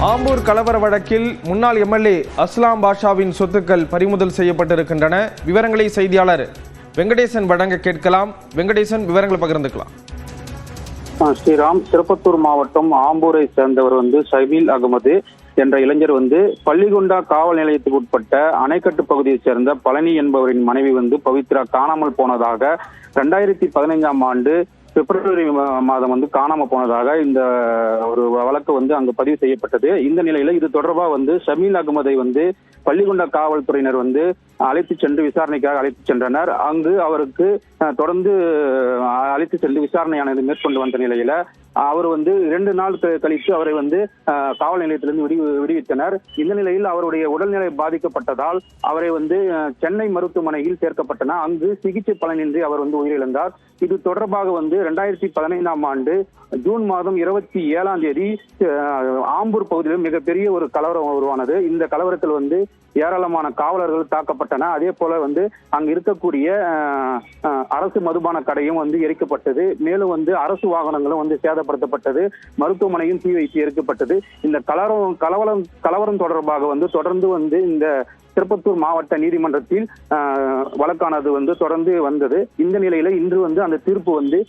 ஆம்பூர் கலவர வழக்கில் முன்னாள் எம்எல்ஏ அஸ்லாம் பாஷாவின் சொத்துக்கள் பறிமுதல் செய்யப்பட்டிருக்கின்றன. விவரங்களை செய்தியாளர் வெங்கடேசன் வழங்க கேட்கலாம். வெங்கடேசன் விவரங்களை பகிர்ந்துக்கலாம். ஆ, ஸ்ரீராம் திருப்பத்தூர் மாவட்டம் ஆம்பூரை சேர்ந்தவர் வந்து சபீல் அகமது என்ற இளைஞர் வந்து பள்ளிகுண்டா காவல் நிலையத்துக்கு உட்பட்ட அணைக்கட்டு பகுதியைச் சேர்ந்த பழனி என்பவரின் மனைவி வந்து பவித்ரா காணாமல் போனதாக ரெண்டாயிரத்தி பதினைஞ்சாம் ஆண்டு பிப்ரவரி மா- மாதம் வந்து காணாம போனதாக இந்த ஒரு வழக்கு வந்து அங்கு பதிவு செய்யப்பட்டது. இந்த நிலையில இது தொடர்பாக வந்து ஷமீல் அகமதை வந்து பள்ளிகுண்டா காவல்துறையினர் வந்து அழைத்து சென்று விசாரணைக்காக அழைத்து சென்றனர். அங்கு அவருக்கு தொடர்ந்து அழைத்து சென்று விசாரணையானது மேற்கொண்டு வந்த நிலையில அவர் வந்து இரண்டு நாள் கழித்து அவரை வந்து காவல் நிலையத்திலிருந்து விடுவி விடுவித்தனர். இந்த நிலையில் அவருடைய உடல்நிலை பாதிக்கப்பட்டதால் அவரை வந்து சென்னை மருத்துவமனையில் சேர்க்கப்பட்டனர் அங்கு சிகிச்சை பலனின்றி அவர் வந்து உயிரிழந்தார். இது தொடர்பாக வந்து ரெண்டாயிரத்தி பதினைந்தாம் ஆண்டு ஜூன் மாதம் இருபத்தி ஏழாம் தேதி ஆம்பூர் பகுதியில் மிகப்பெரிய ஒரு கலவரம் உருவானது. இந்த கலவரத்தில் வந்து ஏராளமான காவலர்கள் தாக்கப்பட்டன. அதே போல வந்து அங்கு இருக்கக்கூடிய அரசு மதுபான கடையும் வந்து எரிக்கப்பட்டது. மேலும் வந்து அரசு வாகனங்களும் வந்து சேதப்படுத்தப்பட்டது மருத்துவமனையும் தீ வைத்து எரிக்கப்பட்டது இந்த கலவரம் கலவரம் கலவரம் தொடர்பாக வந்து தொடர்ந்து வந்து இந்த திருப்பத்தூர் மாவட்ட நீதிமன்றத்தில் வழக்கானது வந்து தொடர்ந்து வந்தது. இந்த நிலையில இன்று வந்து அந்த தீர்ப்பு வந்து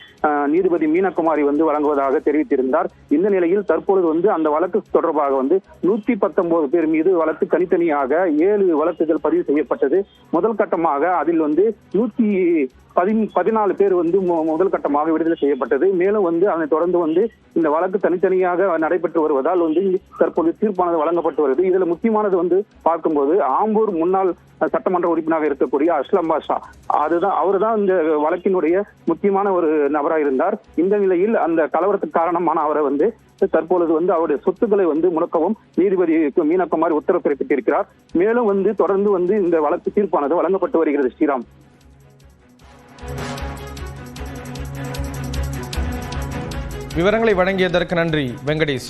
நீதிபதி மீனகுமாரி வந்து வழங்குவதாக தெரிவித்திருந்தார். இந்த நிலையில் தற்பொழுது வந்து அந்த வழக்கு தொடர்பாக வந்து நூத்தி பத்தொன்பது பேர் மீது வழக்கு தனித்தனியாக ஏழு வழக்குகள் பதிவு செய்யப்பட்டது. முதல் கட்டமாக அதில் வந்து நூத்தி பதி பதினாலு பேர் வந்து மு- முதல் கட்டமாக விடுதலை செய்யப்பட்டது. மேலும் வந்து அதனை தொடர்ந்து வந்து இந்த வழக்கு தனித்தனியாக நடைபெற்று வருவதால் வந்து தற்போது தீர்ப்பானது வழங்கப்பட்டு வருது. இதுல முக்கியமானது வந்து பார்க்கும்போது ஆம்பூர் முன்னாள் சட்டமன்ற உறுப்பினராக இருக்கக்கூடிய அஸ்லம் பாஷா. அதுதான் அவர் தான் இந்த வழக்கினுடைய முக்கியமான ஒரு நபராக இருந்தார். இந்த நிலையில் அந்த கலவரத்துக்கு காரணமான அவரை வந்து தற்பொழுது வந்து அவருடைய சொத்துக்களை வந்து முடக்கவும் நீதிபதி மீனக்குமார் உத்தரவு பிறப்பித்திருக்கிறார். மேலும் வந்து தொடர்ந்து வந்து இந்த வழக்கு தீர்ப்பானது வழங்கப்பட்டு வருகிறது ஸ்ரீராம். விவரங்களை வழங்கியதற்கு நன்றி வெங்கடேஷ்.